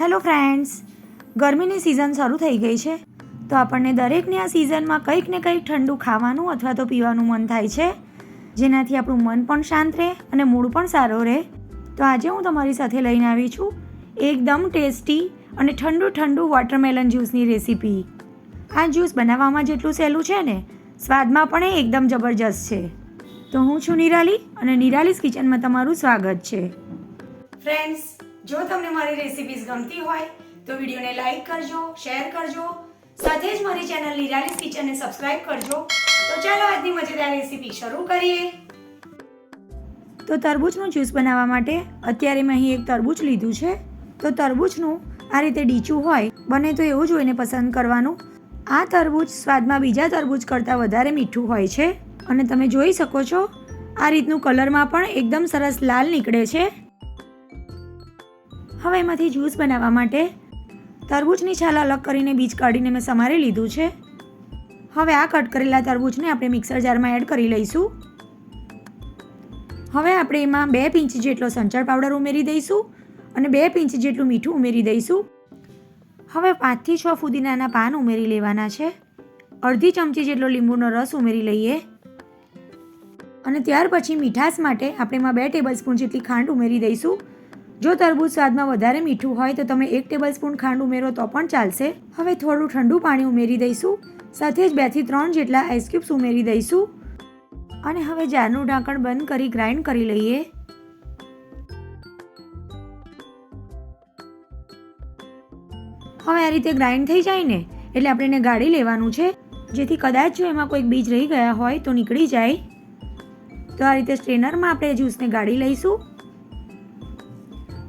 Hello friends, ગરમીની season શરૂ થઈ ગઈ છે. તો આપણને દરેકને આ સિઝનમાં કંઈક ને કંઈક ઠંડુ ખાવાનું અથવા તો પીવાનું મન થાય છે. જેનાથી આપણું મન પણ શાંત રહે અને મૂડ પણ સારો રહે. તો આજે હું તમારી સાથે લઈને આવી છું એકદમ ટેસ્ટી અને ઠંડુ ઠંડુ વોટરમેલન જ્યુસની રેસીપી આ જ્યુસ બનાવવામાં જેટલું સહેલું છે ને, સ્વાદમાં પણ એ એકદમ જબરજસ્ત છે. તો હું છું નિરાલી અને નિરાલીસ કિચનમાં તમારું સ્વાગત છે. ફ્રેન્ડ્સ જો તમને મારી રેસિપીઝ ગમતી હોય, તો વિડીયોને લાઈક કરજો શેર કરજો. સાથે જ મારી ચેનલ નિરાલીસ કિચનને સબસ્ક્રાઇબ કરજો. તો ચાલો આજની મજેદાર રેસીપી શરૂ કરીએ. તો તરબૂચનું જ્યુસ બનાવવા માટે અત્યારે મેં અહીં એક તરબૂચ લીધું છે. તો તરબૂચનું આ રીતે ડીચું હોય, બને તો એવું જોઈને પસંદ કરવાનું. આ તરબૂચ સ્વાદમાં બીજા તરબૂચ કરતાં વધારે મીઠું હોય છે. અને તમે જોઈ શકો છો, આ રીતનું કલરમાં પણ એકદમ સરસ લાલ નીકળે છે. હવે એમાંથી જ્યુસ બનાવવા માટે તરબૂચની છાલ અલગ કરીને બીજ કાઢીને મેં સમારી લીધું છે. હવે આ કટ કરેલા તરબૂચને આપણે મિક્સર જારમાં એડ કરી લઈશું. હવે આપણે એમાં બે પિંચ જેટલો સંચળ પાવડર ઉમેરી દઈશું અને બે પિંચ જેટલું મીઠું ઉમેરી દઈશું. હવે પાંચથી છ ફુદીનાના પાન ઉમેરી લેવાના છે. અડધી ચમચી જેટલો લીંબુનો રસ ઉમેરી લઈએ. અને ત્યાર પછી મીઠાશ માટે આપણે એમાં બે ટેબલ સ્પૂન જેટલી ખાંડ ઉમેરી દઈશું. જો તરબૂચ સ્વાદમાં વધારે મીઠું હોય તો તમે એક ટેબલ સ્પૂન ખાંડ ઉમેરો તો પણ ચાલશે. હવે થોડું ઠંડુ પાણી ઉમેરી દઈશું. સાથે જ બેથી ત્રણ જેટલા આઈસ ક્યુબ્સ ઉમેરી દઈશું. અને હવે જારનું ઢાંકણ બંધ કરી ગ્રાઇન્ડ કરી લઈએ. હવે આ રીતે ગ્રાઇન્ડ થઈ જાય ને, એટલે આપણે એને ગાળી લેવાનું છે. જેથી કદાચ જો એમાં કોઈક બીજ રહી ગયા હોય તો નીકળી જાય. તો આ રીતે સ્ટ્રેનરમાં આપણે જ્યુસને ગાળી લઈશું.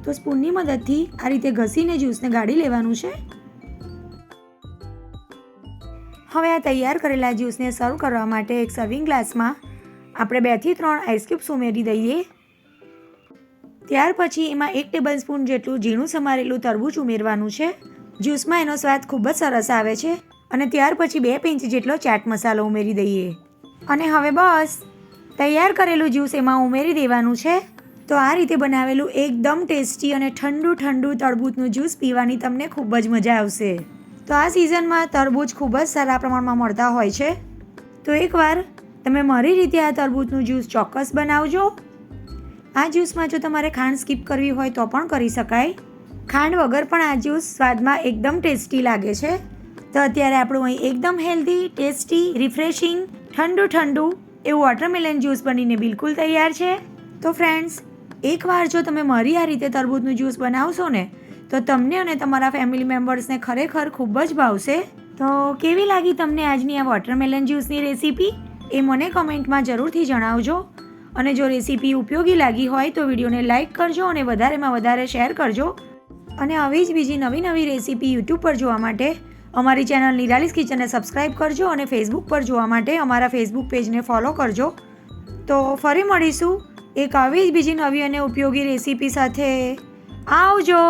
તો સ્પૂનની મદદથી આ રીતે ઘસીને જ્યુસને ગાળી લેવાનું છે. હવે આ તૈયાર કરેલા જ્યુસને સર્વ કરવા માટે એક સર્વિંગ ગ્લાસમાં આપણે બેથી ત્રણ આઈસક્યુબ્સ ઉમેરી દઈએ. ત્યાર પછી એમાં એક ટેબલ સ્પૂન જેટલું ઝીણું સમારેલું તરબૂચ ઉમેરવાનું છે. જ્યુસમાં એનો સ્વાદ ખૂબ જ સરસ આવે છે અને ત્યાર પછી બે પિંચ જેટલો ચાટ મસાલો ઉમેરી દઈએ. અને હવે બસ, તૈયાર કરેલું જ્યુસ એમાં ઉમેરી દેવાનું છે. તો આ રીતે બનાવેલું એકદમ ટેસ્ટી અને ઠંડુ ઠંડુ તરબૂચનું જ્યુસ પીવાની તમને ખૂબ જ મજા આવશે. તો આ સિઝનમાં તરબૂચ ખૂબ જ સારા પ્રમાણમાં મળતા હોય છે. તો એકવાર તમે મારી રીતે આ તરબૂચનું જ્યુસ ચોક્કસ બનાવજો. આ જ્યુસમાં જો તમારે ખાંડ સ્કીપ કરવી હોય તો પણ કરી શકાય. ખાંડ વગર પણ આ જ્યુસ સ્વાદમાં એકદમ ટેસ્ટી લાગે છે. તો અત્યારે આપણું અહીં એકદમ હેલ્ધી, ટેસ્ટી, રિફ્રેશિંગ, ઠંડુ ઠંડુ એવું વોટરમેલન જ્યુસ બનીને બિલકુલ તૈયાર છે. તો ફ્રેન્ડ્સ એકવાર જો તમે મારી આ રીતે તરબૂચનું જ્યુસ બનાવશો ને, તો તમને અને તમારા ફેમિલી મેમ્બર્સને ખરેખર ખૂબ જ ભાવશે. તો કેવી લાગી તમને આજની આ વોટરમેલન જ્યુસની રેસીપી એ મને કમેન્ટમાં જરૂરથી જણાવજો. અને જો રેસીપી ઉપયોગી લાગી હોય, તો વિડીયોને લાઇક કરજો અને વધારેમાં વધારે શેર કરજો. અને આવી જ બીજી નવી નવી રેસીપી યુટ્યુબ પર જોવા માટે, અમારી ચેનલ નિરાલીસ કિચનને સબસ્ક્રાઇબ કરજો અને ફેસબુક પર જોવા માટે અમારા ફેસબુક પેજને ફોલો કરજો. તો ફરી મળીશું. એક આવી જ બીજી નવી અને ઉપયોગી રેસીપી સાથે આવજો.